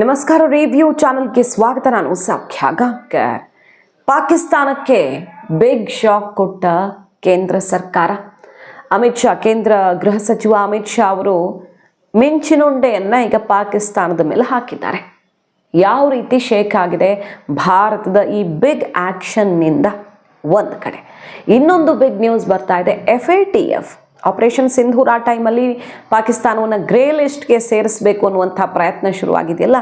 ನಮಸ್ಕಾರ ರಿವ್ಯೂ ಚಾನಲ್ಗೆ ಸ್ವಾಗತ. ನಾನು ಸೌಖ್ಯ ಗಾಂಕರ್ ಪಾಕಿಸ್ತಾನಕ್ಕೆ ಬಿಗ್ ಶಾಕ್ ಕೊಟ್ಟ ಕೇಂದ್ರ ಸರ್ಕಾರ. ಅಮಿತ್ ಶಾ, ಕೇಂದ್ರ ಗೃಹ ಸಚಿವ ಅಮಿತ್ ಶಾ ಅವರು ಮಿಂಚಿನುಂಡೆಯನ್ನು ಈಗ ಪಾಕಿಸ್ತಾನದ ಮೇಲೆ ಹಾಕಿದ್ದಾರೆ. ಯಾವ ರೀತಿ ಶೇಕ್ ಆಗಿದೆ? ಭಾರತದ ಈ ಬಿಗ್ ಆ್ಯಕ್ಷನ್ನಿಂದ ಒಂದು ಕಡೆ. ಇನ್ನೊಂದು ಬಿಗ್ ನ್ಯೂಸ್ ಬರ್ತಾ ಇದೆ. F A T F operation Sindoor ಆ ಟೈಮಲ್ಲಿ ಪಾಕಿಸ್ತಾನವನ್ನು ಗ್ರೇ ಲಿಸ್ಟ್ಗೆ ಸೇರಿಸಬೇಕು ಅನ್ನುವಂಥ ಪ್ರಯತ್ನ ಶುರುವಾಗಿದೆಯಲ್ಲ,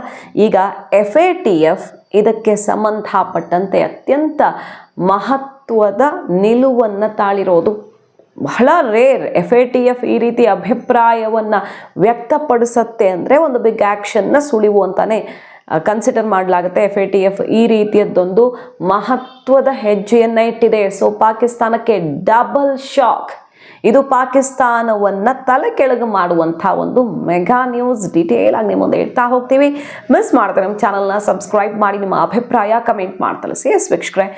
ಈಗ ಎಫ್ ಎ ಟಿ ಎಫ್ ಇದಕ್ಕೆ ಸಂಬಂಧಪಟ್ಟಂತೆ ಅತ್ಯಂತ ಮಹತ್ವದ ನಿಲುವನ್ನು ತಾಳಿರೋದು. ಬಹಳ rare F A T F ಈ ರೀತಿ ಅಭಿಪ್ರಾಯವನ್ನು ವ್ಯಕ್ತಪಡಿಸತ್ತೆ ಅಂದರೆ ಒಂದು ಬಿಗ್ ಆ್ಯಕ್ಷನ್ನ ಸುಳಿವು ಅಂತಲೇ ಕನ್ಸಿಡರ್ ಮಾಡಲಾಗುತ್ತೆ. ಎಫ್ ಎ ಟಿ ಎಫ್ ಈ ರೀತಿಯದ್ದೊಂದು ಮಹತ್ವದ ಹೆಜ್ಜೆಯನ್ನು ಇಟ್ಟಿದೆ. ಸೊ ಪಾಕಿಸ್ತಾನಕ್ಕೆ ಡಬಲ್ ಶಾಕ್ ಇದು ಪಾಕಿಸ್ತಾನವನ್ನು ತಲೆ ಕೆಳಗೆ ಮಾಡುವಂಥ ಒಂದು ಮೆಗಾ ನ್ಯೂಸ್ ಡೀಟೇಲ್ ಆಗಿ ನಿಮ್ಮ ಮುಂದೆ ಇಡ್ತಾ ಹೋಗ್ತೀವಿ. ಮಿಸ್ ಮಾಡ್ತಾರೆ ನಮ್ಮ ಚಾನಲ್ನ ಸಬ್ಸ್ಕ್ರೈಬ್ ಮಾಡಿ, ನಿಮ್ಮ ಅಭಿಪ್ರಾಯ ಕಮೆಂಟ್ ಮಾಡ್ತಾರೆ ಸಿ ಎಸ್ ವೀಕ್ಷಕರೇ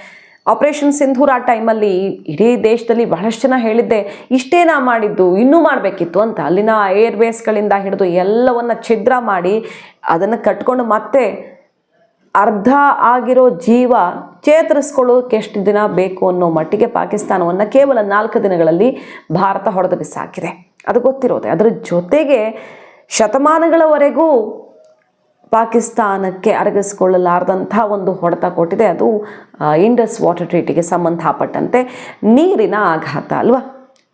ಆಪರೇಷನ್ ಸಿಂಧೂರ್ ಟೈಮಲ್ಲಿ ಇಡೀ ದೇಶದಲ್ಲಿ ಬಹಳಷ್ಟು ಜನ ಹೇಳಿದ್ದೆ ಇಷ್ಟೇನಾ ಮಾಡಿದ್ದು, ಇನ್ನೂ ಮಾಡಬೇಕಿತ್ತು ಅಂತ. ಅಲ್ಲಿನ ಏರ್ವೇಸ್ಗಳಿಂದ ಹಿಡಿದು ಎಲ್ಲವನ್ನು ಛಿದ್ರ ಮಾಡಿ, ಅದನ್ನು ಕಟ್ಕೊಂಡು ಮತ್ತೆ ಅರ್ಧ ಆಗಿರೋ ಜೀವ ಚೇತರಿಸ್ಕೊಳ್ಳೋಕೆ ಎಷ್ಟು ದಿನ ಬೇಕು ಅನ್ನೋ ಮಟ್ಟಿಗೆ ಪಾಕಿಸ್ತಾನವನ್ನು ಕೇವಲ ನಾಲ್ಕು ದಿನಗಳಲ್ಲಿ ಭಾರತ ಹೊಡೆದು ಬಿಸಾಕಿದೆ ಅದು ಗೊತ್ತಿರೋದೆ. ಅದರ ಜೊತೆಗೆ ಶತಮಾನಗಳವರೆಗೂ ಪಾಕಿಸ್ತಾನಕ್ಕೆ ಅರಗಿಸ್ಕೊಳ್ಳಲಾರ್ದಂಥ ಒಂದು ಹೊಡೆತ ಕೊಟ್ಟಿದೆ. ಅದು ಇಂಡಸ್ ವಾಟರ್ ಟ್ರೀಟಿಗೆ ಸಂಬಂಧಪಟ್ಟಂತೆ ನೀರಿನ ಆಘಾತ ಅಲ್ವಾ?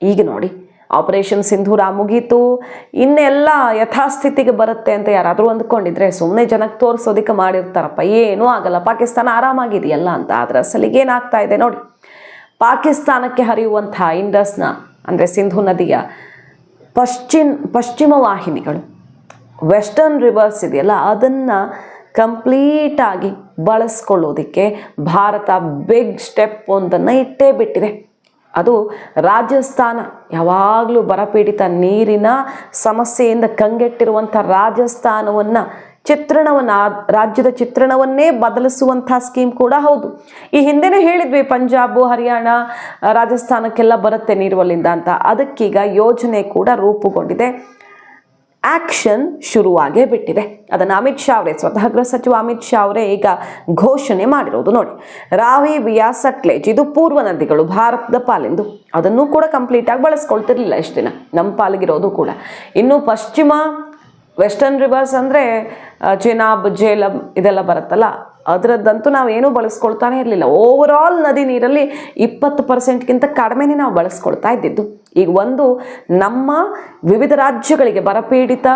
ಈಗ ನೋಡಿ. ಆಪರೇಷನ್ ಸಿಂಧೂರ ಮುಗೀತು. ಇನ್ನೆಲ್ಲ ಯಥಾಸ್ಥಿತಿಗೆ ಬರುತ್ತೆ ಅಂತ ಯಾರಾದರೂ ಅಂದ್ಕೊಂಡಿದ್ರೆ ಸುಮ್ಮನೆ ಜನಕ್ಕೆ ತೋರಿಸೋದಕ್ಕೆ ಮಾಡಿರ್ತಾರಪ್ಪ. ಏನೂ ಆಗಲ್ಲ. ಪಾಕಿಸ್ತಾನ ಆರಾಮಾಗಿದೆಯಲ್ಲ ಅಂತ. ಆದರೆ ಅಸಲಿಗೆ ಏನಾಗ್ತಾ ಇದೆ ನೋಡಿ. ಪಾಕಿಸ್ತಾನಕ್ಕೆ ಹರಿಯುವಂಥ ಇಂಡಸ್ನ, ಅಂದರೆ ಸಿಂಧು ನದಿಯ ಪಶ್ಚಿಮ ಪಶ್ಚಿಮ ವಾಹಿನಿಗಳು ವೆಸ್ಟರ್ನ್ ರಿವರ್ಸ್ ಇದೆಯಲ್ಲ, ಅದನ್ನು ಕಂಪ್ಲೀಟಾಗಿ ಬಳಸ್ಕೊಳ್ಳೋದಕ್ಕೆ ಭಾರತ ಬಿಗ್ ಸ್ಟೆಪ್ ಒಂದನ್ನು ಇಟ್ಟೇ ಬಿಟ್ಟಿದೆ. ಅದು ರಾಜಸ್ಥಾನ ಯಾವಾಗಲೂ ಬರಪೀಡಿತ ನೀರಿನ ಸಮಸ್ಯೆಯಿಂದ ಕಂಗೆಟ್ಟಿರುವಂಥ ರಾಜಸ್ಥಾನವನ್ನು ಚಿತ್ರಣವನ್ನು, ರಾಜ್ಯದ ಚಿತ್ರಣವನ್ನೇ ಬದಲಿಸುವಂಥ ಸ್ಕೀಮ್ ಕೂಡ ಹೌದು. ಈ ಹಿಂದೆನೇ ಹೇಳಿದ್ವಿ, ಪಂಜಾಬು, ಹರಿಯಾಣ, ರಾಜಸ್ಥಾನಕ್ಕೆಲ್ಲ ಬರುತ್ತೆ ನೀರು ಅಲ್ಲಿಂದ ಅಂತ. ಅದಕ್ಕೀಗ ಯೋಜನೆ ಕೂಡ ರೂಪುಗೊಂಡಿದೆ. ಆಕ್ಷನ್ ಶುರುವಾಗೇ ಬಿಟ್ಟಿದೆ. ಅದನ್ನು ಅಮಿತ್ ಶಾ ಅವರೇ, ಸ್ವತಃ ಗೃಹ ಸಚಿವ ಅಮಿತ್ ಶಾ ಅವರೇ ಈಗ ಘೋಷಣೆ ಮಾಡಿರೋದು ನೋಡಿ. ರಾವಿ ಬಿಯಾ ಸಟ್ಲೇಜ್, ಇದು ಪೂರ್ವ ನದಿಗಳು ಭಾರತದ ಪಾಲೆಂದು. ಅದನ್ನು ಕೂಡ ಕಂಪ್ಲೀಟಾಗಿ ಬಳಸ್ಕೊಳ್ತಿರ್ಲಿಲ್ಲ ಇಷ್ಟು ದಿನ. ನಮ್ಮ ಪಾಲಿಗಿರೋದು ಕೂಡ. ಇನ್ನು ಪಶ್ಚಿಮ ವೆಸ್ಟರ್ನ್ ರಿವರ್ಸ್ ಅಂದರೆ ಚೆನಾಬ್, ಜೇಲಂ ಇದೆಲ್ಲ ಬರುತ್ತಲ್ಲ ಅದರದ್ದಂತೂ ನಾವೇನೂ ಬಳಸ್ಕೊಳ್ತಾನೆ ಇರಲಿಲ್ಲ. ಓವರ್ ಆಲ್ ನದಿ ನೀರಲ್ಲಿ ಇಪ್ಪತ್ತು ಪರ್ಸೆಂಟ್ಗಿಂತ ಕಡಿಮೆನೇ ನಾವು ಬಳಸ್ಕೊಳ್ತಾ ಇದ್ದಿದ್ದು. ಈಗ ಒಂದು, ನಮ್ಮ ವಿವಿಧ ರಾಜ್ಯಗಳಿಗೆ ಬರಪೀಡಿತ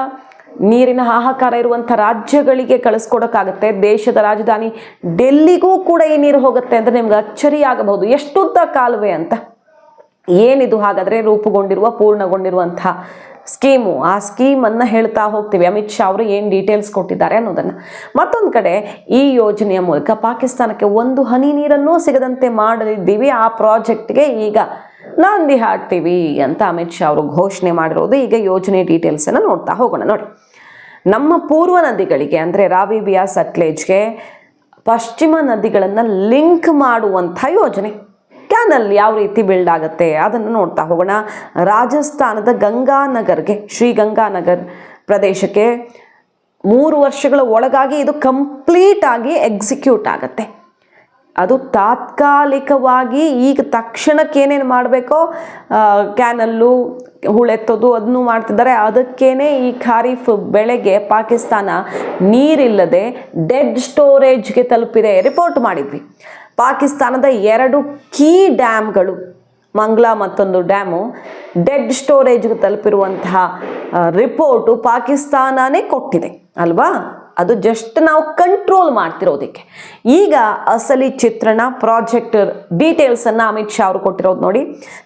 ನೀರಿನ ಹಾಹಾಕಾರ ಇರುವಂಥ ರಾಜ್ಯಗಳಿಗೆ ಕಳಿಸ್ಕೊಡೋಕ್ಕಾಗುತ್ತೆ. ದೇಶದ ರಾಜಧಾನಿ ಡೆಲ್ಲಿಗೂ ಕೂಡ ಈ ನೀರು ಹೋಗುತ್ತೆ ಅಂದರೆ ನಿಮ್ಗೆ ಅಚ್ಚರಿ ಆಗಬಹುದು. ಎಷ್ಟುದ್ದ ಕಾಲುವೆ ಅಂತ. ಏನಿದು ಹಾಗಾದರೆ ರೂಪುಗೊಂಡಿರುವ, ಪೂರ್ಣಗೊಂಡಿರುವಂಥ ಸ್ಕೀಮು, ಆ ಸ್ಕೀಮನ್ನು ಹೇಳ್ತಾ ಹೋಗ್ತೀವಿ. ಅಮಿತ್ ಶಾ ಅವರು ಏನು ಡೀಟೇಲ್ಸ್ ಕೊಟ್ಟಿದ್ದಾರೆ ಅನ್ನೋದನ್ನು. ಮತ್ತೊಂದು ಕಡೆ ಈ ಯೋಜನೆಯ ಮೂಲಕ ಪಾಕಿಸ್ತಾನಕ್ಕೆ ಒಂದು ಹನಿ ನೀರನ್ನೂ ಸಿಗದಂತೆ ಮಾಡಲಿದ್ದೀವಿ. ಆ ಪ್ರಾಜೆಕ್ಟ್ಗೆ ಈಗ ನಾಂದಿ ಹಾಕ್ತೀವಿ ಅಂತ ಅಮಿತ್ ಶಾ ಅವರು ಘೋಷಣೆ ಮಾಡಿರೋದು. ಈಗ ಯೋಜನೆ ಡೀಟೇಲ್ಸನ್ನು ನೋಡ್ತಾ ಹೋಗೋಣ. ನೋಡಿ, ನಮ್ಮ ಪೂರ್ವ ನದಿಗಳಿಗೆ, ಅಂದರೆ ರಾವಿ ಬಿಯಾ ಸಟ್ಲೇಜ್ಗೆ ಪಶ್ಚಿಮ ನದಿಗಳನ್ನು ಲಿಂಕ್ ಮಾಡುವಂಥ ಯೋಜನೆ. ಕ್ಯಾನಲ್ ಯಾವ ರೀತಿ ಬಿಲ್ಡ್ ಆಗುತ್ತೆ ಅದನ್ನು ನೋಡ್ತಾ ಹೋಗೋಣ. ರಾಜಸ್ಥಾನದ ಗಂಗಾನಗರ್ಗೆ, ಶ್ರೀ ಗಂಗಾನಗರ್ ಪ್ರದೇಶಕ್ಕೆ ಮೂರು ವರ್ಷಗಳ ಒಳಗಾಗಿ ಇದು ಕಂಪ್ಲೀಟ್ ಆಗಿ ಎಕ್ಸಿಕ್ಯೂಟ್ ಆಗುತ್ತೆ. ಅದು ತಾತ್ಕಾಲಿಕವಾಗಿ ಈಗ ತಕ್ಷಣಕ್ಕೆ ಏನೇನು ಮಾಡಬೇಕೋ ಕ್ಯಾನಲ್ಲು ಹುಳೆತ್ತೋದು ಅದನ್ನು ಮಾಡ್ತಿದ್ದಾರೆ. ಅದಕ್ಕೇನೆ ಈ ಖಾರೀಫ್ ಬೆಳೆಗೆ ಪಾಕಿಸ್ತಾನ ನೀರಿಲ್ಲದೆ ಡೆಡ್ ಸ್ಟೋರೇಜ್ಗೆ ತಲುಪಿದೆ. ರಿಪೋರ್ಟ್ ಮಾಡಿದ್ವಿ. ಪಾಕಿಸ್ತಾನದ ಎರಡು ಕೀ ಡ್ಯಾಮ್ಗಳು, ಮಂಗ್ಲಾ ಮತ್ತೊಂದು ಡ್ಯಾಮು, ಡೆಡ್ ಸ್ಟೋರೇಜ್ಗೆ ತಲುಪಿರುವಂತಹ ರಿಪೋರ್ಟು ಪಾಕಿಸ್ತಾನನೇ ಕೊಟ್ಟಿದೆ, ಅಲ್ವಾ? ಅದು ಜಸ್ಟ್ ನಾವು ಕಂಟ್ರೋಲ್ ಮಾಡ್ತಿರೋದಕ್ಕೆ. ಈಗ ಅಸಲಿ ಚಿತ್ರಣ, ಪ್ರಾಜೆಕ್ಟ್ ಡೀಟೇಲ್ಸನ್ನು ಅಮಿತ್ ಶಾ ಅವರು ಕೊಟ್ಟಿರೋದು ನೋಡಿ.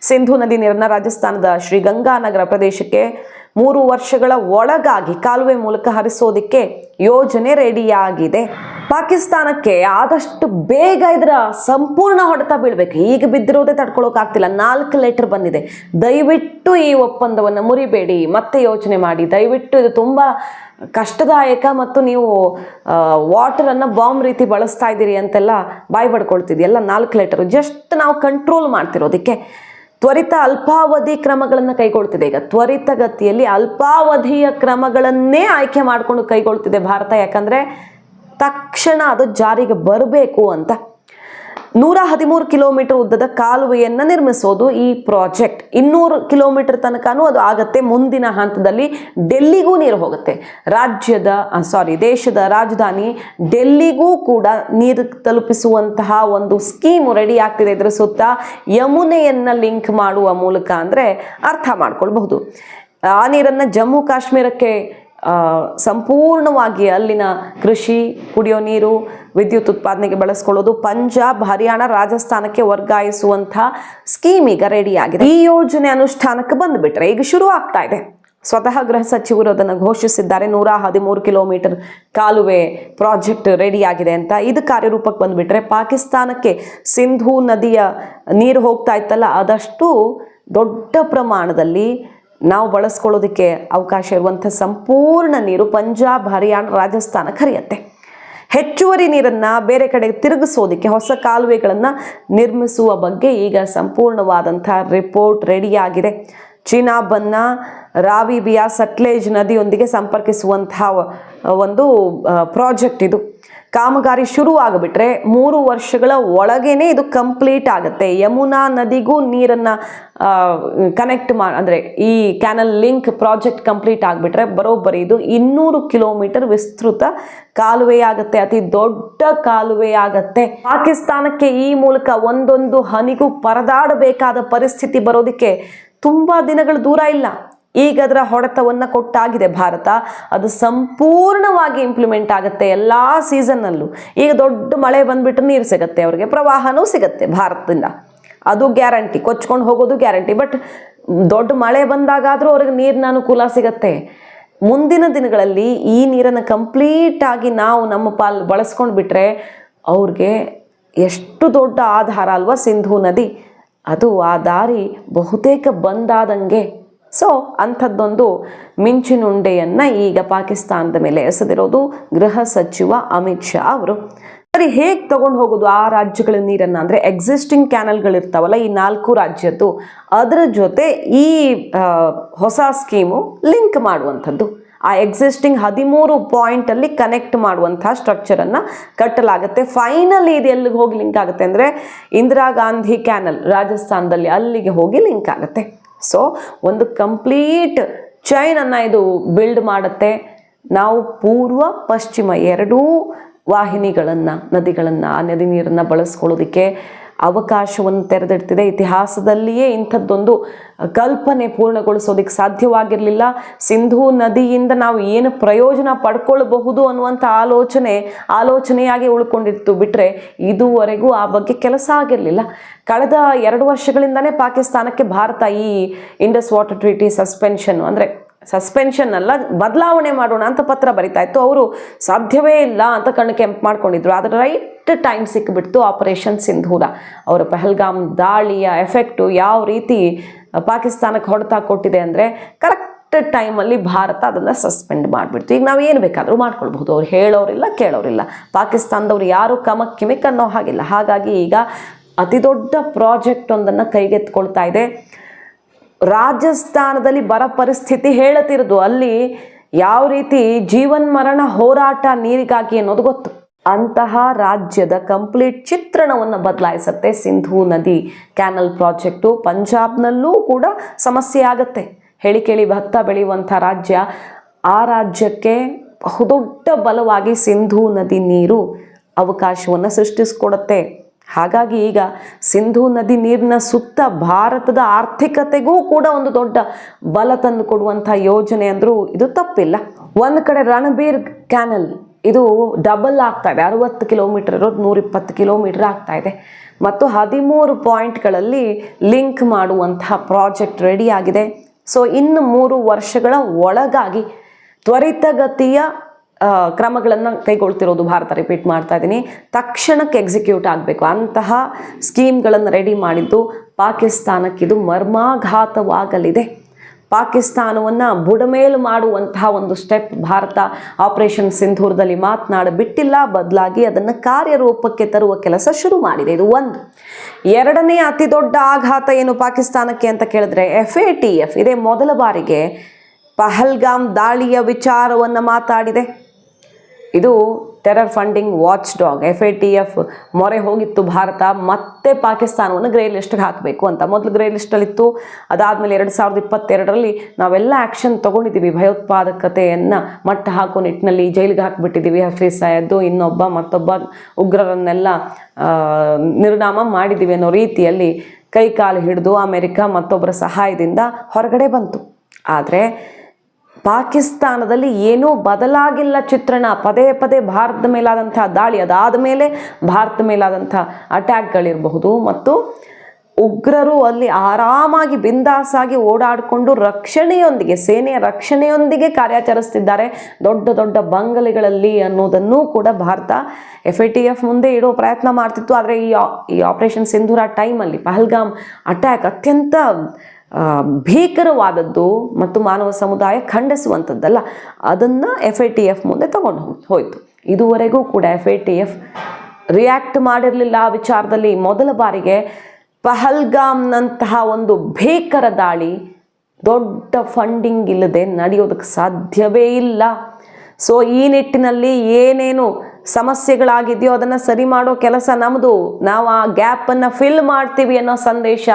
ಸಿಂಧು ನದಿ ನೀರನ್ನು ರಾಜಸ್ಥಾನದ ಶ್ರೀಗಂಗಾನಗರ ಪ್ರದೇಶಕ್ಕೆ ಮೂರು ವರ್ಷಗಳ ಒಳಗಾಗಿ ಕಾಲುವೆ ಮೂಲಕ ಹರಿಸೋದಕ್ಕೆ ಯೋಜನೆ ರೆಡಿಯಾಗಿದೆ. ಪಾಕಿಸ್ತಾನಕ್ಕೆ ಆದಷ್ಟು ಬೇಗ ಇದರ ಸಂಪೂರ್ಣ ಹೊಡೆತ ಬೀಳ್ಬೇಕು. ಈಗ ಬಿದ್ದಿರೋದೇ ತಡ್ಕೊಳ್ಳೋಕ್ಕಾಗ್ತಿಲ್ಲ ನಾಲ್ಕು ಲೆಟರ್ ಬಂದಿದೆ. ದಯವಿಟ್ಟು ಈ ಒಪ್ಪಂದವನ್ನು ಮುರಿಬೇಡಿ. ಮತ್ತೆ ಯೋಚನೆ ಮಾಡಿ. ದಯವಿಟ್ಟು ಇದು ತುಂಬ ಕಷ್ಟದಾಯಕ ಮತ್ತು ನೀವು ವಾಟರನ್ನು ಬಾಂಬ್ ರೀತಿ ಬಳಸ್ತಾ ಇದ್ದೀರಿ ಅಂತೆಲ್ಲ ಬಾಯ್ ಪಡ್ಕೊಳ್ತಿದ್ವಿ ಎಲ್ಲ ನಾಲ್ಕು ಲೆಟರು. ಜಸ್ಟ್ ನಾವು ಕಂಟ್ರೋಲ್ ಮಾಡ್ತಿರೋದಕ್ಕೆ ತ್ವರಿತ ಅಲ್ಪಾವಧಿ ಕ್ರಮಗಳನ್ನು ಕೈಗೊಳ್ತಿದೆ. ಈಗ ತ್ವರಿತಗತಿಯಲ್ಲಿ ಅಲ್ಪಾವಧಿಯ ಕ್ರಮಗಳನ್ನೇ ಆಯ್ಕೆ ಮಾಡಿಕೊಂಡು ಕೈಗೊಳ್ತಿದೆ ಭಾರತ. ಯಾಕಂದರೆ ತಕ್ಷಣ ಅದು ಜಾರಿಗೆ ಬರಬೇಕು ಅಂತ ನೂರ ಹದಿಮೂರು ಕಿಲೋಮೀಟರ್ ಉದ್ದದ ಕಾಲುವೆಯನ್ನು ನಿರ್ಮಿಸೋದು ಈ ಪ್ರಾಜೆಕ್ಟ್. ಇನ್ನೂರು ಕಿಲೋಮೀಟರ್ ತನಕನೂ ಅದು ಆಗತ್ತೆ. ಮುಂದಿನ ಹಂತದಲ್ಲಿ ಡೆಲ್ಲಿಗೂ ನೀರು ಹೋಗುತ್ತೆ. ರಾಜ್ಯದ ಸಾರಿ ದೇಶದ ರಾಜಧಾನಿ ಡೆಲ್ಲಿಗೂ ಕೂಡ ನೀರು ತಲುಪಿಸುವಂತಹ ಒಂದು ಸ್ಕೀಮ್ ರೆಡಿ ಆಗ್ತಿದೆ ಇದರ ಸುತ್ತ. ಯಮುನೆಯನ್ನು ಲಿಂಕ್ ಮಾಡುವ ಮೂಲಕ ಅಂದರೆ ಅರ್ಥ ಮಾಡ್ಕೊಳ್ಬಹುದು. ಆ ನೀರನ್ನು ಜಮ್ಮು ಕಾಶ್ಮೀರಕ್ಕೆ ಸಂಪೂರ್ಣವಾಗಿ ಅಲ್ಲಿನ ಕೃಷಿ ಕುಡಿಯೋ ನೀರು ವಿದ್ಯುತ್ ಉತ್ಪಾದನೆಗೆ ಬಳಸ್ಕೊಳ್ಳೋದು ಪಂಜಾಬ್, ಹರಿಯಾಣ ರಾಜಸ್ಥಾನಕ್ಕೆ ವರ್ಗಾಯಿಸುವಂತಹ ಸ್ಕೀಮ್ ಈಗ ರೆಡಿ ಆಗಿದೆ. ಈ ಯೋಜನೆ ಅನುಷ್ಠಾನಕ್ಕೆ ಬಂದುಬಿಟ್ರೆ ಈಗ ಶುರು ಆಗ್ತಾ ಇದೆ. ಸ್ವತಃ ಗೃಹ ಸಚಿವರು ಅದನ್ನು ಘೋಷಿಸಿದ್ದಾರೆ. ನೂರ ಹದಿಮೂರು ಕಿಲೋಮೀಟರ್ ಕಾಲುವೆ ಪ್ರಾಜೆಕ್ಟ್ ರೆಡಿ ಆಗಿದೆ ಅಂತ. ಇದು ಕಾರ್ಯರೂಪಕ್ಕೆ ಬಂದುಬಿಟ್ರೆ ಪಾಕಿಸ್ತಾನಕ್ಕೆ ಸಿಂಧೂ ನದಿಯ ನೀರು ಹೋಗ್ತಾ ಇತ್ತಲ್ಲ, ಆದಷ್ಟು ದೊಡ್ಡ ಪ್ರಮಾಣದಲ್ಲಿ ನಾವು ಬಳಸ್ಕೊಳ್ಳೋದಕ್ಕೆ ಅವಕಾಶ ಇರುವಂಥ ಸಂಪೂರ್ಣ ನೀರು ಪಂಜಾಬ್, ಹರಿಯಾಣ ರಾಜಸ್ಥಾನಕ್ಕೆ ಹರಿಯುತ್ತೆ ಹೆಚ್ಚುವರಿ ನೀರನ್ನು ಬೇರೆ ಕಡೆ ತಿರುಗಿಸೋದಕ್ಕೆ ಹೊಸ ಕಾಲುವೆಗಳನ್ನು ನಿರ್ಮಿಸುವ ಬಗ್ಗೆ ಈಗ ಸಂಪೂರ್ಣವಾದಂಥ ರಿಪೋರ್ಟ್ ರೆಡಿಯಾಗಿದೆ ಚೀನಾಬನ್ನ ರಾವಿ ಬಿಯಾ ಸಟ್ಲೇಜ್ ನದಿಯೊಂದಿಗೆ ಸಂಪರ್ಕಿಸುವಂತಹ ಒಂದು ಪ್ರಾಜೆಕ್ಟ್ ಇದು. ಕಾಮಗಾರಿ ಶುರು ಆಗಿಬಿಟ್ರೆ ಮೂರು ವರ್ಷಗಳ ಒಳಗೇನೆ ಇದು ಕಂಪ್ಲೀಟ್ ಆಗುತ್ತೆ. ಯಮುನಾ ನದಿಗೂ ನೀರನ್ನು ಕನೆಕ್ಟ್ ಮಾ ಅಂದರೆ ಈ ಕ್ಯಾನಲ್ ಲಿಂಕ್ ಪ್ರಾಜೆಕ್ಟ್ ಕಂಪ್ಲೀಟ್ ಆಗಿಬಿಟ್ರೆ ಬರೋಬ್ಬರಿ ಇದು ಇನ್ನೂರು ಕಿಲೋಮೀಟರ್ ವಿಸ್ತೃತ ಕಾಲುವೆಯಾಗತ್ತೆ ಅತಿ ದೊಡ್ಡ ಕಾಲುವೆ ಆಗುತ್ತೆ. ಪಾಕಿಸ್ತಾನಕ್ಕೆ ಈ ಮೂಲಕ ಒಂದೊಂದು ಹನಿಗೂ ಪರದಾಡಬೇಕಾದ ಪರಿಸ್ಥಿತಿ ಬರೋದಕ್ಕೆ ತುಂಬ ದಿನಗಳು ದೂರ ಇಲ್ಲ. ಈಗ ಅದರ ಹೊಡೆತವನ್ನು ಕೊಟ್ಟಾಗಿದೆ ಭಾರತ. ಅದು ಸಂಪೂರ್ಣವಾಗಿ ಇಂಪ್ಲಿಮೆಂಟ್ ಆಗುತ್ತೆ ಎಲ್ಲ ಸೀಸನ್ನಲ್ಲೂ ಈಗ ದೊಡ್ಡ ಮಳೆ ಬಂದ್ಬಿಟ್ಟು ನೀರು ಸಿಗುತ್ತೆ, ಅವರಿಗೆ ಪ್ರವಾಹನೂ ಸಿಗುತ್ತೆ ಭಾರತದಿಂದ. ಅದು ಗ್ಯಾರಂಟಿ ಕೊಚ್ಕೊಂಡು ಹೋಗೋದು ಗ್ಯಾರಂಟಿ ಬಟ್ ದೊಡ್ಡ ಮಳೆ ಬಂದಾಗಾದರೂ ಅವ್ರಿಗೆ ನೀರಿನ ಅನುಕೂಲ ಸಿಗತ್ತೆ. ಮುಂದಿನ ದಿನಗಳಲ್ಲಿ ಈ ನೀರನ್ನು ಕಂಪ್ಲೀಟಾಗಿ ನಾವು ನಮ್ಮ ಪಾಲ್ ಬಳಸ್ಕೊಂಡು ಬಿಟ್ಟರೆ ಅವ್ರಿಗೆ ಎಷ್ಟು ದೊಡ್ಡ ಆಧಾರ ಅಲ್ವಾ ಸಿಂಧೂ ನದಿ. ಅದು ಆ ದಾರಿ ಬಹುತೇಕ ಬಂದಾದಂಗೆ. ಸೊ ಅಂಥದ್ದೊಂದು ಮಿಂಚಿನುಂಡೆಯನ್ನು ಈಗ ಪಾಕಿಸ್ತಾನದ ಮೇಲೆ ಎಸೆದಿರೋದು ಗೃಹ ಸಚಿವ ಅಮಿತ್ ಶಾ ಅವರು. ಸರಿ, ಹೇಗೆ ತಗೊಂಡು ಹೋಗೋದು ಆ ರಾಜ್ಯಗಳ ನೀರನ್ನು? ಅಂದರೆ ಎಕ್ಸಿಸ್ಟಿಂಗ್ ಕ್ಯಾನಲ್ಗಳಿರ್ತಾವಲ್ಲ ಈ ನಾಲ್ಕು ರಾಜ್ಯದ್ದು, ಅದರ ಜೊತೆ ಈ ಹೊಸ ಸ್ಕೀಮು ಲಿಂಕ್ ಮಾಡುವಂಥದ್ದು. ಆ ಎಕ್ಸಿಸ್ಟಿಂಗ್ ಹದಿಮೂರು ಪಾಯಿಂಟಲ್ಲಿ ಕನೆಕ್ಟ್ ಮಾಡುವಂಥ ಸ್ಟ್ರಕ್ಚರನ್ನು ಕಟ್ಟಲಾಗುತ್ತೆ. ಫೈನಲಿ ಇದು ಎಲ್ಲಿಗೆ ಹೋಗಿ ಲಿಂಕ್ ಆಗುತ್ತೆ ಅಂದರೆ ಇಂದಿರಾ ಗಾಂಧಿ ಕ್ಯಾನಲ್ ರಾಜಸ್ಥಾನದಲ್ಲಿ ಅಲ್ಲಿಗೆ ಹೋಗಿ ಲಿಂಕ್ ಆಗುತ್ತೆ. ಸೊ ಒಂದು ಕಂಪ್ಲೀಟ್ ಚೈನನ್ನು ಇದು ಬಿಲ್ಡ್ ಮಾಡುತ್ತೆ. ನಾವು ಪೂರ್ವ, ಪಶ್ಚಿಮ ಎರಡೂ ವಾಹಿನಿಗಳನ್ನು, ನದಿಗಳನ್ನು, ಆ ನದಿ ನೀರನ್ನು ಬಳಸ್ಕೊಳ್ಳೋದಕ್ಕೆ ಅವಕಾಶವನ್ನು ತೆರೆದಿಡ್ತಿದೆ. ಇತಿಹಾಸದಲ್ಲಿಯೇ ಇಂಥದ್ದೊಂದು ಕಲ್ಪನೆ ಪೂರ್ಣಗೊಳಿಸೋದಕ್ಕೆ ಸಾಧ್ಯವಾಗಿರಲಿಲ್ಲ. ಸಿಂಧೂ ನದಿಯಿಂದ ನಾವು ಏನು ಪ್ರಯೋಜನ ಪಡ್ಕೊಳ್ಬಹುದು ಅನ್ನುವಂಥ ಆಲೋಚನೆ, ಆಲೋಚನೆಯಾಗಿ ಉಳ್ಕೊಂಡಿತ್ತು. ಬಿಟ್ಟರೆ ಇದುವರೆಗೂ ಆ ಬಗ್ಗೆ ಕೆಲಸ ಆಗಿರಲಿಲ್ಲ. ಕಳೆದ ಎರಡು ವರ್ಷಗಳಿಂದನೇ ಪಾಕಿಸ್ತಾನಕ್ಕೆ ಭಾರತ ಈ ಇಂಡಸ್ ವಾಟರ್ ಟ್ರೀಟಿ ಸಸ್ಪೆನ್ಷನ್ ಅಂದರೆ ಸಸ್ಪೆನ್ಷನ್ ಅಲ್ಲ, ಬದಲಾವಣೆ ಮಾಡೋಣ ಅಂತ ಪತ್ರ ಬರಿತಾ ಇತ್ತು. ಅವರು ಸಾಧ್ಯವೇ ಇಲ್ಲ ಅಂತ ಕಣ್ಣು ಕೆಂಪು ಮಾಡ್ಕೊಂಡಿದ್ರು. ಆದರೆ ರೈಟ್ ಟೈಮ್ ಸಿಕ್ಕಿಬಿಡ್ತು ಆಪರೇಷನ್ ಸಿಂಧೂರ ಅವರ ಪೆಹಲ್ಗಾಮ್ ದಾಳಿಯ ಎಫೆಕ್ಟು ಯಾವ ರೀತಿ ಪಾಕಿಸ್ತಾನಕ್ಕೆ ಹೊಡೆತ ಕೊಟ್ಟಿದೆ ಅಂದರೆ ಕರೆಕ್ಟ್ ಟೈಮಲ್ಲಿ ಭಾರತ ಅದನ್ನು ಸಸ್ಪೆಂಡ್ ಮಾಡಿಬಿಡ್ತು. ಈಗ ನಾವು ಏನು ಬೇಕಾದರೂ ಮಾಡ್ಕೊಳ್ಬಹುದು. ಅವ್ರು ಹೇಳೋರಿಲ್ಲ, ಕೇಳೋರಿಲ್ಲ. ಪಾಕಿಸ್ತಾನದವ್ರು ಯಾರು ಕಮ ಕಿಮಿಕ್ ಅನ್ನೋ ಹಾಗಿಲ್ಲ. ಹಾಗಾಗಿ ಈಗ ಅತಿ ದೊಡ್ಡ ಪ್ರಾಜೆಕ್ಟ್ ಒಂದನ್ನು ಕೈಗೆತ್ಕೊಳ್ತಾ ಇದೆ. ರಾಜಸ್ಥಾನದಲ್ಲಿ ಬರ ಪರಿಸ್ಥಿತಿ ಹೇಳುತ್ತಿರೋದು ಅಲ್ಲಿ ಯಾವ ರೀತಿ ಜೀವನ್ ಮರಣ ಹೋರಾಟ ನೀರಿಗಾಗಿ ಅನ್ನೋದು ಗೊತ್ತು. ಅಂತಹ ರಾಜ್ಯದ ಕಂಪ್ಲೀಟ್ ಚಿತ್ರಣವನ್ನು ಬದಲಾಯಿಸುತ್ತೆ. ಸಿಂಧೂ ನದಿ ಕ್ಯಾನಲ್ ಪ್ರಾಜೆಕ್ಟು ಪಂಜಾಬ್ನಲ್ಲೂ ಕೂಡ ಸಮಸ್ಯೆ ಆಗುತ್ತೆ. ಹೇಳಿ ಕೇಳಿ ಭತ್ತ ಬೆಳೆಯುವಂಥ ರಾಜ್ಯ, ಆ ರಾಜ್ಯಕ್ಕೆ ಬಹುದೊಡ್ಡ ಬಲವಾಗಿ ಸಿಂಧೂ ನದಿ ನೀರು ಅವಕಾಶವನ್ನು ಸೃಷ್ಟಿಸ್ಕೊಡುತ್ತೆ. ಹಾಗಾಗಿ ಈಗ ಸಿಂಧೂ ನದಿ ನೀರಿನ ಸುತ್ತ ಭಾರತದ ಆರ್ಥಿಕತೆಗೂ ಕೂಡ ಒಂದು ದೊಡ್ಡ ಬಲ ತಂದು ಕೊಡುವಂಥ ಯೋಜನೆ ಅಂದರೂ ಇದು ತಪ್ಪಿಲ್ಲ. ಒಂದು ಕಡೆ ರಣಬೀರ್ ಕ್ಯಾನಲ್ ಇದು ಡಬಲ್ ಆಗ್ತಾ ಇದೆ ಅರವತ್ತು ಕಿಲೋಮೀಟರ್ ಇರೋದು ನೂರಿಪ್ಪತ್ತು ಕಿಲೋಮೀಟರ್ ಆಗ್ತಾ ಇದೆ ಮತ್ತು ಹದಿಮೂರು ಪಾಯಿಂಟ್ಗಳಲ್ಲಿ ಲಿಂಕ್ ಮಾಡುವಂತಹ ಪ್ರಾಜೆಕ್ಟ್ ರೆಡಿ ಆಗಿದೆ. ಸೊ ಇನ್ನು ಮೂರು ವರ್ಷಗಳ ಒಳಗಾಗಿ ತ್ವರಿತಗತಿಯ ಕ್ರಮಗಳನ್ನು ಕೈಗೊಳ್ತಿರೋದು ಭಾರತ ರಿಪೀಟ್ ಮಾಡ್ತಾ ಇದ್ದೀನಿ. ತಕ್ಷಣಕ್ಕೆ ಎಕ್ಸಿಕ್ಯೂಟ್ ಆಗಬೇಕು. ಅಂತಹ ಸ್ಕೀಮ್ಗಳನ್ನು ರೆಡಿ ಮಾಡಿದ್ದು ಪಾಕಿಸ್ತಾನಕ್ಕಿದು ಮರ್ಮಾಘಾತವಾಗಲಿದೆ. ಪಾಕಿಸ್ತಾನವನ್ನು ಬುಡಮೇಲು ಮಾಡುವಂತಹ ಒಂದು ಸ್ಟೆಪ್ ಭಾರತ ಆಪರೇಷನ್ ಸಿಂಧೂರದಲ್ಲಿ ಮಾತನಾಡ ಬಿಟ್ಟಿಲ್ಲ ಬದಲಾಗಿ ಅದನ್ನು ಕಾರ್ಯರೂಪಕ್ಕೆ ತರುವ ಕೆಲಸ ಶುರು ಮಾಡಿದೆ. ಇದು ಒಂದು. ಎರಡನೇ ಅತಿ ದೊಡ್ಡ ಆಘಾತ ಏನು ಪಾಕಿಸ್ತಾನಕ್ಕೆ ಅಂತ ಕೇಳಿದ್ರೆ ಎಫ್ ಎ ಟಿ ಎಫ್ ಇದೇ ಮೊದಲ ಬಾರಿಗೆ ಪಹಲ್ಗಾಮ್ ದಾಳಿಯ ವಿಚಾರವನ್ನು ಮಾತಾಡಿದೆ. ಇದು terror funding watch dog F A T F ಮೊರೆ ಹೋಗಿತ್ತು ಭಾರತ, ಮತ್ತೆ ಪಾಕಿಸ್ತಾನವನ್ನು ಗ್ರೇ ಲಿಸ್ಟ್ಗೆ ಹಾಕಬೇಕು ಅಂತ. ಮೊದಲು ಗ್ರೇ ಲಿಸ್ಟಲ್ಲಿತ್ತು ಅದಾದಮೇಲೆ ಎರಡು ಸಾವಿರದ ಇಪ್ಪತ್ತೆರಡರಲ್ಲಿ ನಾವೆಲ್ಲ ಆ್ಯಕ್ಷನ್ ತೊಗೊಂಡಿದ್ದೀವಿ ಭಯೋತ್ಪಾದಕತೆಯನ್ನು. ಮಟ್ಟ ಹಾಕೋ ನಿಟ್ಟಿನಲ್ಲಿ ಜೈಲಿಗೆ ಹಾಕಿಬಿಟ್ಟಿದ್ದೀವಿ ಹಫೀಸ್ ಸಯದ್ದು ಇನ್ನೊಬ್ಬ, ಮತ್ತೊಬ್ಬ ಉಗ್ರರನ್ನೆಲ್ಲ ನಿರ್ನಾಮ ಮಾಡಿದ್ದೀವಿ ಅನ್ನೋ ರೀತಿಯಲ್ಲಿ ಕೈ ಕಾಲು ಹಿಡಿದು ಅಮೆರಿಕ ಮತ್ತೊಬ್ಬರ ಸಹಾಯದಿಂದ ಹೊರಗಡೆ ಬಂತು. ಆದರೆ ಪಾಕಿಸ್ತಾನದಲ್ಲಿ ಏನೂ ಬದಲಾಗಿಲ್ಲ ಚಿತ್ರಣ. ಪದೇ ಪದೇ ಭಾರತದ ಮೇಲಾದಂಥ ದಾಳಿ. ಅದಾದ ಮೇಲೆ ಭಾರತದ ಮೇಲಾದಂಥ ಅಟ್ಯಾಕ್ಗಳಿರಬಹುದು ಮತ್ತು ಉಗ್ರರು ಅಲ್ಲಿ ಆರಾಮಾಗಿ ಬಿಂದಾಸಾಗಿ ಓಡಾಡಿಕೊಂಡು ರಕ್ಷಣೆಯೊಂದಿಗೆ, ಸೇನೆಯ ರಕ್ಷಣೆಯೊಂದಿಗೆ ಕಾರ್ಯಾಚರಿಸ್ತಿದ್ದಾರೆ ದೊಡ್ಡ ದೊಡ್ಡ ಬಂಗಲೆಗಳಲ್ಲಿ ಅನ್ನೋದನ್ನು ಕೂಡ Bharat F A T F ಮುಂದೆ ಇಡೋ ಪ್ರಯತ್ನ ಮಾಡ್ತಿತ್ತು. ಆದರೆ ಈ ಈ ಆಪರೇಷನ್ ಸಿಂಧೂರ ಟೈಮಲ್ಲಿ ಪಹಲ್ಗಾಮ್ ಅಟ್ಯಾಕ್ ಅತ್ಯಂತ ಭೀಕರವಾದದ್ದು ಮತ್ತು ಮಾನವ ಸಮುದಾಯ ಖಂಡಿಸುವಂಥದ್ದಲ್ಲ, ಅದನ್ನು ಎಫ್ ಐ ಟಿ ಎಫ್ ಮುಂದೆ ತಗೊಂಡು ಹೋಯಿತು. ಇದುವರೆಗೂ ಕೂಡ F I T F react ಮಾಡಿರಲಿಲ್ಲ ಆ ವಿಚಾರದಲ್ಲಿ. ಮೊದಲ ಬಾರಿಗೆ ಪಹಲ್ಗಾಮ್ನಂತಹ ಒಂದು ಭೀಕರ ದಾಳಿ ದೊಡ್ಡ ಫಂಡಿಂಗ್ ಇಲ್ಲದೆ ನಡೆಯೋದಕ್ಕೆ ಸಾಧ್ಯವೇ ಇಲ್ಲ. ಸೊ ಈ ನಿಟ್ಟಿನಲ್ಲಿ ಏನೇನು ಸಮಸ್ಯೆಗಳಾಗಿದೆಯೋ ಅದನ್ನು ಸರಿ ಮಾಡೋ ಕೆಲಸ ನಮ್ಮದು ನಾವು ಆ ಗ್ಯಾಪನ್ನು ಫಿಲ್ ಮಾಡ್ತೀವಿ ಅನ್ನೋ ಸಂದೇಶ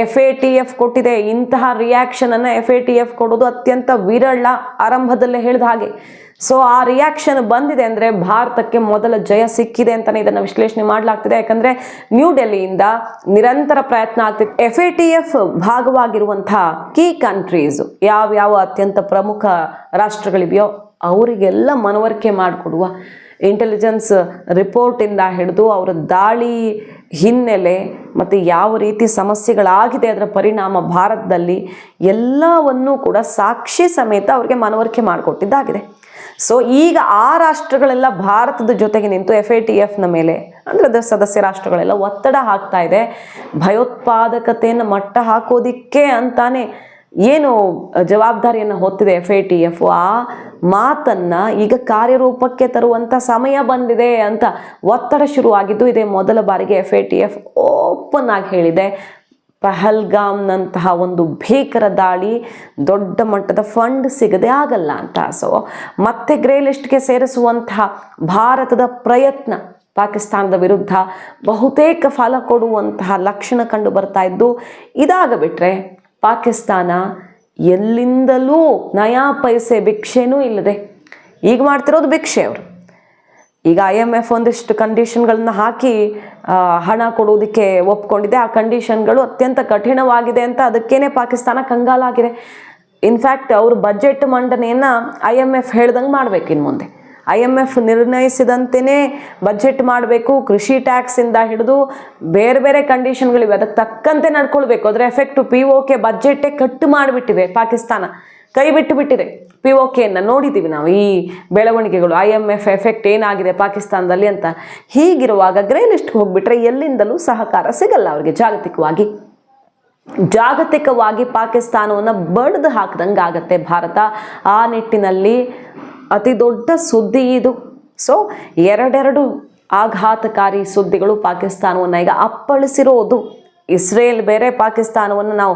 ಎಫ್ ಎ ಟಿ ಎಫ್ ಕೊಟ್ಟಿದೆ. ಇಂತಹ ರಿಯಾಕ್ಷನನ್ನು ಎಫ್ ಎ ಟಿ ಎಫ್ ಕೊಡೋದು ಅತ್ಯಂತ ವಿರಳ ಆರಂಭದಲ್ಲೇ ಹೇಳಿದ ಹಾಗೆ. ಸೊ ಆ ರಿಯಾಕ್ಷನ್ ಬಂದಿದೆ ಅಂದರೆ ಭಾರತಕ್ಕೆ ಮೊದಲ ಜಯ ಸಿಕ್ಕಿದೆ ಅಂತಲೇ ಇದನ್ನು ವಿಶ್ಲೇಷಣೆ ಮಾಡಲಾಗ್ತಿದೆ. ಯಾಕಂದರೆ ನ್ಯೂ ಡೆಲ್ಲಿಯಿಂದ ನಿರಂತರ ಪ್ರಯತ್ನ ಆಗ್ತಿದೆ. ಎಫ್ ಎ ಟಿ ಎಫ್ ಭಾಗವಾಗಿರುವಂತಹ ಕೀ ಕಂಟ್ರೀಸು ಯಾವ್ಯಾವ ಅತ್ಯಂತ ಪ್ರಮುಖ ರಾಷ್ಟ್ರಗಳಿವೆಯೋ ಅವರಿಗೆಲ್ಲ ಮನವರಿಕೆ ಮಾಡಿಕೊಡುವ ಇಂಟೆಲಿಜೆನ್ಸ್ ರಿಪೋರ್ಟಿಂದ ಹಿಡಿದು ಅವರ ದಾಳಿ ಹಿನ್ನೆಲೆ ಮತ್ತು ಯಾವ ರೀತಿ ಸಮಸ್ಯೆಗಳಾಗಿದೆ ಅದರ ಪರಿಣಾಮ ಭಾರತದಲ್ಲಿ ಎಲ್ಲವನ್ನೂ ಕೂಡ ಸಾಕ್ಷಿ ಸಮೇತ ಅವರಿಗೆ ಮನವರಿಕೆ ಮಾಡಿಕೊಟ್ಟಿದ್ದಾಗಿದೆ. ಸೊ ಈಗ ಆ ರಾಷ್ಟ್ರಗಳೆಲ್ಲ ಭಾರತದ ಜೊತೆಗೆ ನಿಂತು ಎಫ್ ಎ ಟಿ ಎಫ್ನ ಮೇಲೆ, ಅಂದರೆ ಅದರ ಸದಸ್ಯ ರಾಷ್ಟ್ರಗಳೆಲ್ಲ ಒತ್ತಡ ಹಾಕ್ತಾ ಇದೆ. ಭಯೋತ್ಪಾದಕತೆಯನ್ನು ಮಟ್ಟ ಹಾಕೋದಿಕ್ಕೆ ಅಂತಾನೆ ಏನು ಜವಾಬ್ದಾರಿಯನ್ನು ಹೊತ್ತಿದೆ ಎಫ್ ಐ ಟಿ ಎಫ್ ಆ ಮಾತನ್ನು ಈಗ ಕಾರ್ಯರೂಪಕ್ಕೆ ತರುವಂಥ ಸಮಯ ಬಂದಿದೆ ಅಂತ ಒತ್ತಡ ಶುರುವಾಗಿದ್ದು ಇದೇ ಮೊದಲ ಬಾರಿಗೆ F I T F open ಆಗಿ ಹೇಳಿದೆ. ಪಹಲ್ಗಾಮ್ನಂತಹ ಒಂದು ಭೀಕರ ದಾಳಿ ದೊಡ್ಡ ಮಟ್ಟದ ಫಂಡ್ ಸಿಗದೆ ಆಗಲ್ಲ ಅಂತ. ಸೊ ಮತ್ತೆ ಗ್ರೇ ಲಿಸ್ಟ್ಗೆ ಸೇರಿಸುವಂತಹ ಭಾರತದ ಪ್ರಯತ್ನ ಪಾಕಿಸ್ತಾನದ ವಿರುದ್ಧ ಬಹುತೇಕ ಫಲ ಕೊಡುವಂತಹ ಲಕ್ಷಣ ಕಂಡು ಬರ್ತಾ ಇದ್ದು ಇದಾಗ ಬಿಟ್ಟರೆ ಪಾಕಿಸ್ತಾನ ಎಲ್ಲಿಂದಲೂ ನಯಾ ಪೈಸೆ ಭಿಕ್ಷೆನೂ ಇಲ್ಲದೆ ಈಗ ಮಾಡ್ತಿರೋದು ಭಿಕ್ಷೆ ಅವರು. ಈಗ ಐ ಎಂ ಎಫ್ ಒಂದಿಷ್ಟು ಕಂಡೀಷನ್ಗಳನ್ನ ಹಾಕಿ ಹಣ ಕೊಡೋದಕ್ಕೆ ಒಪ್ಕೊಂಡಿದೆ. ಆ ಕಂಡೀಷನ್ಗಳು ಅತ್ಯಂತ ಕಠಿಣವಾಗಿದೆ ಅಂತ ಅದಕ್ಕೇನೆ ಪಾಕಿಸ್ತಾನ ಕಂಗಾಲಾಗಿದೆ. ಇನ್ಫ್ಯಾಕ್ಟ್ ಅವರು ಬಜೆಟ್ ಮಂಡನೆಯನ್ನು ಐ ಎಂ ಎಫ್ ಹೇಳ್ದಂಗೆ ಮಾಡ್ಬೇಕು ಇನ್ನು ಮುಂದೆ. ಐ ಎಂ ಎಫ್ ನಿರ್ಣಯಿಸಿದಂತೆಯೇ ಬಜೆಟ್ ಮಾಡಬೇಕು, ಕೃಷಿ ಟ್ಯಾಕ್ಸಿಂದ ಹಿಡಿದು ಬೇರೆ ಬೇರೆ ಕಂಡೀಷನ್ಗಳಿವೆ ಅದಕ್ಕೆ ತಕ್ಕಂತೆ ನಡ್ಕೊಳ್ಬೇಕು. ಅದರ ಎಫೆಕ್ಟು ಪಿ ಒ ಕೆ ಬಜೆಟೇ ಕಟ್ಟು ಮಾಡಿಬಿಟ್ಟಿದೆ ಪಾಕಿಸ್ತಾನ. ಕೈ ಬಿಟ್ಟು ಬಿಟ್ಟಿದೆ ಪಿ ಒ ಕೆಯನ್ನು ನೋಡಿದ್ದೀವಿ ನಾವು ಈ ಬೆಳವಣಿಗೆಗಳು. ಐ ಎಂ ಎಫ್ ಎಫೆಕ್ಟ್ ಏನಾಗಿದೆ ಪಾಕಿಸ್ತಾನದಲ್ಲಿ ಅಂತ. ಹೀಗಿರುವಾಗ ಗ್ರೇ ಲಿಸ್ಟ್ಗೆ ಹೋಗ್ಬಿಟ್ರೆ ಎಲ್ಲಿಂದಲೂ ಸಹಕಾರ ಸಿಗಲ್ಲ ಅವರಿಗೆ ಜಾಗತಿಕವಾಗಿ. ಜಾಗತಿಕವಾಗಿ ಪಾಕಿಸ್ತಾನವನ್ನು ಬಡ್ದು ಹಾಕ್ದಂಗೆ ಆಗುತ್ತೆ ಭಾರತ. ಆ ನಿಟ್ಟಿನಲ್ಲಿ ಅತಿ ದೊಡ್ಡ ಸುದ್ದಿ ಇದು. ಸೊ ಎರಡೆರಡು ಆಘಾತಕಾರಿ ಸುದ್ದಿಗಳು ಪಾಕಿಸ್ತಾನವನ್ನು ಈಗ ಅಪ್ಪಳಿಸಿರೋದು. ಇಸ್ರೇಲ್ ಬೇರೆ ಪಾಕಿಸ್ತಾನವನ್ನು ನಾವು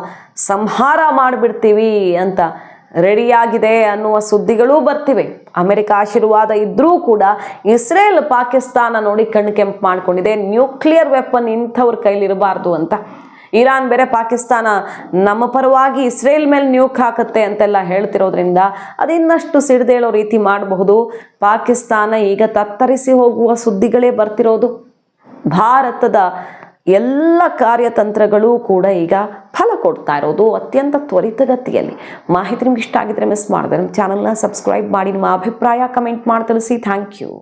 ಸಂಹಾರ ಮಾಡಿಬಿಡ್ತೀವಿ ಅಂತ ರೆಡಿಯಾಗಿದೆ ಅನ್ನುವ ಸುದ್ದಿಗಳೂ ಬರ್ತಿವೆ. ಅಮೆರಿಕ ಆಶೀರ್ವಾದ ಇದ್ದರೂ ಕೂಡ ಇಸ್ರೇಲ್ ಪಾಕಿಸ್ತಾನ ನೋಡಿ ಕಣ್ಣು ಕೆಂಪು ಮಾಡಿಕೊಂಡಿದೆ. ನ್ಯೂಕ್ಲಿಯರ್ ವೆಪನ್ ಇಂಥವ್ರ ಕೈಲಿರಬಾರ್ದು ಅಂತ. ಇರಾನ್, ಬೇರೆ ಪಾಕಿಸ್ತಾನ ನಮ್ಮ ಪರವಾಗಿ ಇಸ್ರೇಲ್ ಮೇಲೆ ನ್ಯೂಕ್ ಹಾಕುತ್ತೆ ಅಂತೆಲ್ಲ ಹೇಳ್ತಿರೋದ್ರಿಂದ ಅದಿನ್ನಷ್ಟು ಸಿಡಿದೇಳೋ ರೀತಿ ಮಾಡಬಹುದು. ಪಾಕಿಸ್ತಾನ ಈಗ ತತ್ತರಿಸಿ ಹೋಗುವ ಸುದ್ದಿಗಳೇ ಬರ್ತಿರೋದು. ಭಾರತದ ಎಲ್ಲ ಕಾರ್ಯತಂತ್ರಗಳು ಕೂಡ ಈಗ ಫಲ ಕೊಡ್ತಾ ಇರೋದು ಅತ್ಯಂತ ತ್ವರಿತಗತಿಯಲ್ಲಿ. ಮಾಹಿತಿ ನಿಮ್ಗೆ ಇಷ್ಟ ಆಗಿದ್ರೆ ಮಿಸ್ ಮಾಡಿದ್ರೆ ನಮ್ಮ ಚಾನಲ್ನ ಸಬ್ಸ್ಕ್ರೈಬ್ ಮಾಡಿ, ನಿಮ್ಮ ಅಭಿಪ್ರಾಯ ಕಮೆಂಟ್ ಮಾಡಿ ತಿಳಿಸಿ. Thank you